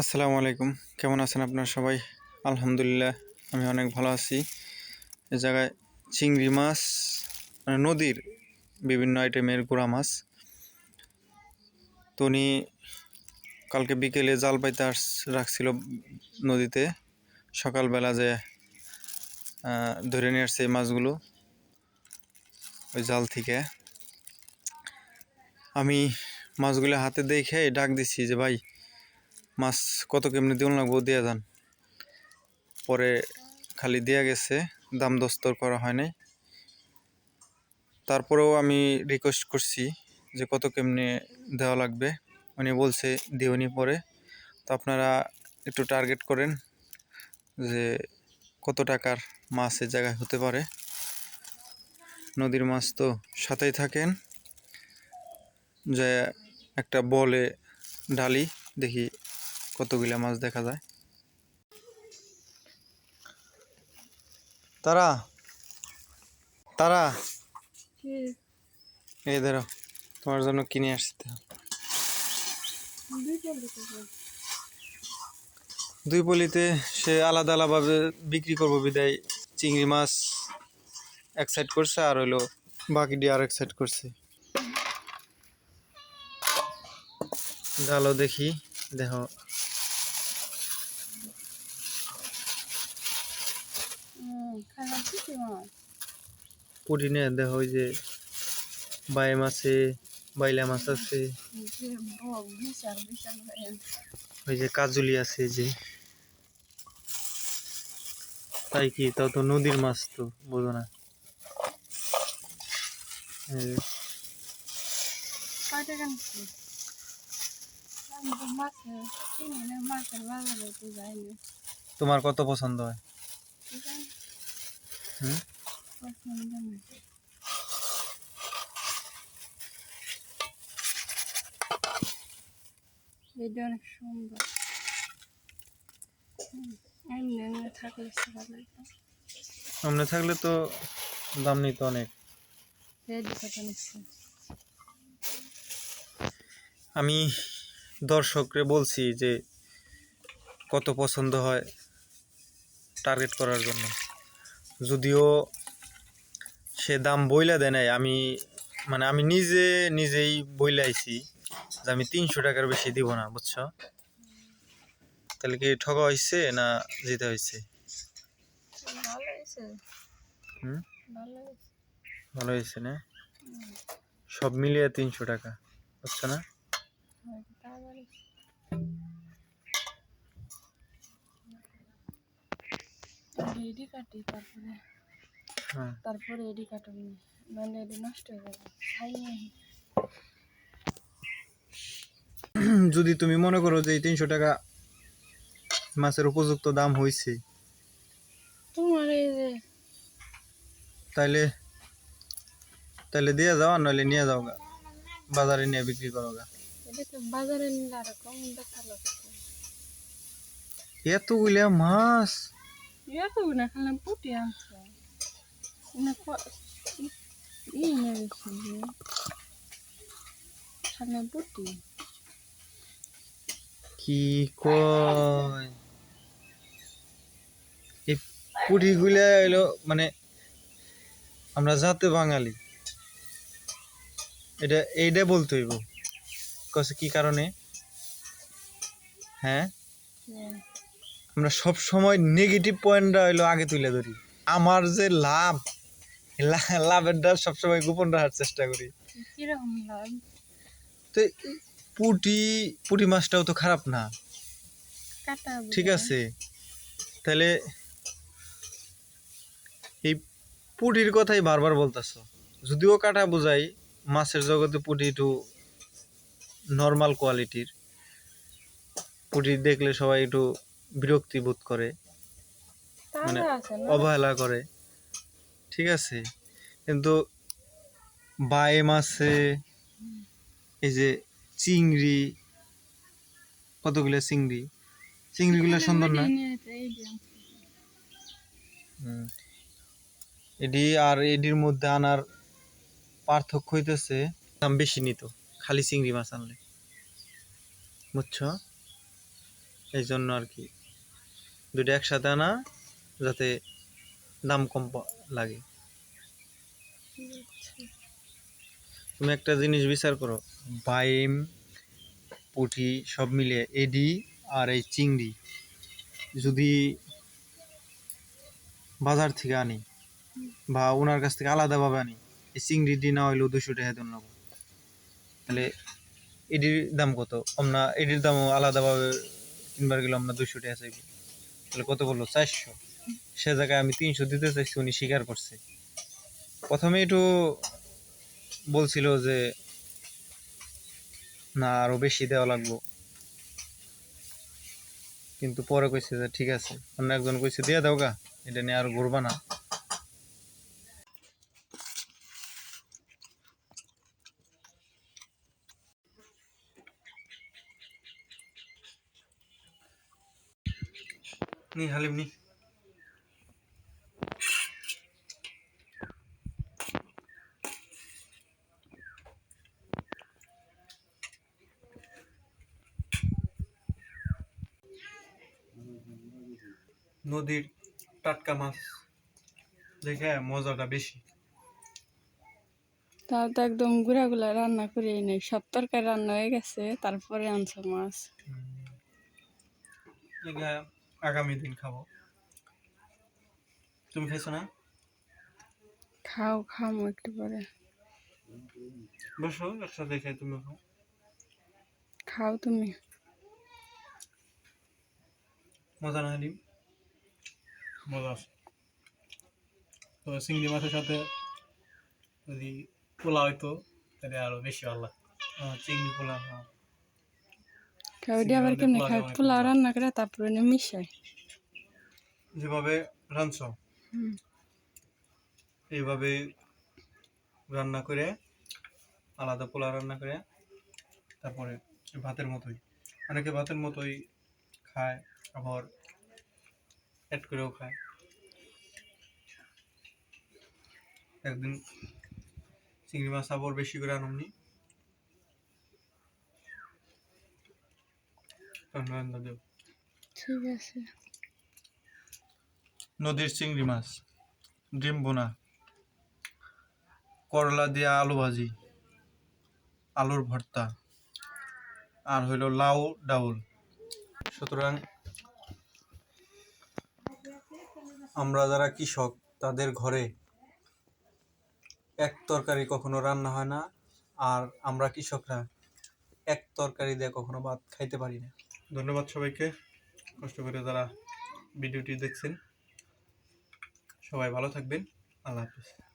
আসসালামু আলাইকুম। কেমন আছেন আপনারা সবাই? আলহামদুলিল্লাহ, আমি অনেক ভালো আছি। এ জায়গায় চিংড়ি মাছ মানে নদীর বিভিন্ন আইটেমের গুড়া মাছ। তো উনি কালকে বিকেলে জাল পাইতে আস, রাখছিল নদীতে। সকালবেলা যে ধরে নিয়ে আসছে এই মাছগুলো, ওই জাল থেকে। আমি মাছগুলো হাতে দেখে ডাক দিছি যে, ভাই মাছ কত কেমনি দিন লাগবো দিয়া যান। পরে খালি দেয়া গেছে, দাম দস্তর করা হয় নাই। তারপরেও আমি রিকোয়েস্ট করছি যে কত কেমনে দেওয়া লাগবে। উনি বলছে দিওনি পরে। তো আপনারা একটু টার্গেট করেন যে কত টাকার মাছ জায়গায় হতে পারে। নদীর মাছ তো সাথেই থাকেন। যে একটা বলে ডালি, দেখি কতগুলা মাছ দেখা যায়? তারা তারা। এই ধরো তোমার জন্য কিনে আসতে। দুই পলিতে সে আলাদা আলাদাভাবে বিক্রি করব বিদায়। চিংড়ি মাছ এক সাইড করছে আর হইল বাকিটি আর এক সাইড করছে। ডালো দেখি দেখো। মাছ দেখো ওই যে বাইম আছে, বাইলা মাছ আছে। ওই যে কাজুলি আছে যে। তাই কি? তাও তো নদীর মাছ তো, বোঝো না। তোমার কত পছন্দ হয় ঠিক আছে হুম পছন্দ না এটা অনেক সুন্দর। এমনি থাকলে থাকলে তো দাম নিত অনেক। আমি দর্শকরে বলছি যে কত পছন্দ হয় টার্গেট করার জন্য। যদিও সে দাম বইলা দেয় নাই আমি মানে আমি নিজে নিজেই বইলে আইছি যে আমি তিনশো টাকার বেশি দিব না বুঝছ? তাহলে কি ঠকা হয়েছে না জিতে হয়েছে ভালো হয়েছে না? সব মিলিয়ে তিনশো টাকা বুঝছ না? এডি কাটি তারপরে হ্যাঁ। তারপরে এডি কাটবো নাহলে এডি নষ্ট হয়ে যাবে। যদি তুমি মনে করো যে তিনশো টাকা মাছের উপযুক্ত দাম হয়েছে তোমার এই যে তাইলে তাইলে দিয়ে যাও আর নইলে নিয়ে যাও গা বাজারে নিয়ে বিক্রি করো গা বাজারে নিলে আরও কম দেখা লাগছে এতগুলা মাছ খালাম পুটি আনছে না ক- ই- ই নেবেছি যে খালাম পুটি কি কয়? এই পুঁটিগুলা এলো মানে আমরা যাতে বাঙালি। এটা এইটা বলতে হইব। কছে কি কারণে? হ্যাঁ। আমরা সব সময় নেগেটিভ পয়েন্টটা হইল আগে তুলে ধরি। আমার যে লাভ লা- লাভেরটা সবসময় গোপন রাখার চেষ্টা করি। তো পুটি পুটি মাছটাও তো খারাপ না। ঠিক আছে। তাহলে এই পুটির কথাই বারবার বলতেছ। যদিও কাটা বোঝাই মাছের জগতে পুটি একটু নর্মাল কোয়ালিটির পুটি দেখলে সবাই একটু বিরক্তি বোধ করে মানে অবহেলা করে। ঠিক আছে? কিন্তু বায়ে মাছে এই যে চিংড়ি কতগুলো চিংড়ি? চিংড়িগুলো সুন্দর না? হুম। এডি আর এডির মধ্যে আনার পার্থক্য হইতেছে দাম বেশি নিত খালি চিংড়ি মাছ আনলে। বুঝছ? এই জন্য আর কি। দুটো একসাথে আনা যাতে দাম কম লাগে। তুমি একটা জিনিস বিচার করো বাইম পুঁটি সব মিলিয়ে এডি আর এই চিংড়ি যদি বাজার থেকে আনি বা ওনার কাছ থেকে আলাদাভাবে আনি এই চিংড়িটি না হইলেও দুশো টাকা দিন নেব। তাহলে এডির দাম কত? আমরা এডির দামও আলাদাভাবে কিনবার গেলে আমরা দুশো টাকা চাইব। তাহলে কত বলল? চারশো। সে জায়গায় আমি তিনশো দিতে চাইছি, উনি স্বীকার করছে। প্রথমে একটু বলছিল যে, না আরও বেশি দেওয়া লাগবো কিন্তু পরে কইছে যে, ঠিক আছে। অন্য একজন কইছে, দিয়ে দাও গা, এটা নিয়ে আর ঘুরবা না। নি হালিম নি নদীর টাটকা মাছ দেখে মজাটা বেশি। তাও তো একদম গুড়া গুলা রান্না করে নেই সব তরকারি রান্না হয়ে গেছে তারপরে আনছো মাছ। আগামী দিন খাব। তুমি খাইছো না? খাও খামো একটু পরে। বসো একসাথে খাই তুমি খাও। খাও তুমি। মজা না হালিম মজা আছে। তবে চিংড়ি মাছের সাথে যদি পোলা হইতো তাহলে আরও বেশি ভালো লাগতো। চিংড়ি পোলা হ্যাঁ। দিয়ে আবার কেমনি খাই পোলাও রান্না করে তারপরে নে মিশাই যেভাবে রাঁধছ এইভাবে রান্না করে আলাদা পোলা রান্না করে তারপরে ভাতের মতোই। অনেকে ভাতের মতোই খায় আবার অ্যাড করেও খায়। একদিন চিংড়ি মাছ আবার বেশি করে আনমনি তখন রান্না দেব ঠিক আছে। নদীর চিংড়ি মাছ ডিম বোনা করলা দিয়ে আলু ভাজি আলুর ভর্তা আর হইল লাউ ডাউল। সুতরাং আমরা যারা কৃষক তাদের ঘরে এক তরকারি কখনো রান্না হয় না আর আমরা কৃষকরা এক তরকারি দিয়ে কখনো ভাত খাইতে পারি না। ধন্যবাদ সবাইকে। কষ্ট করে যারা ভিডিওটি দেখছেন সবাই ভালো থাকবেন। আল্লাহ হাফিজ।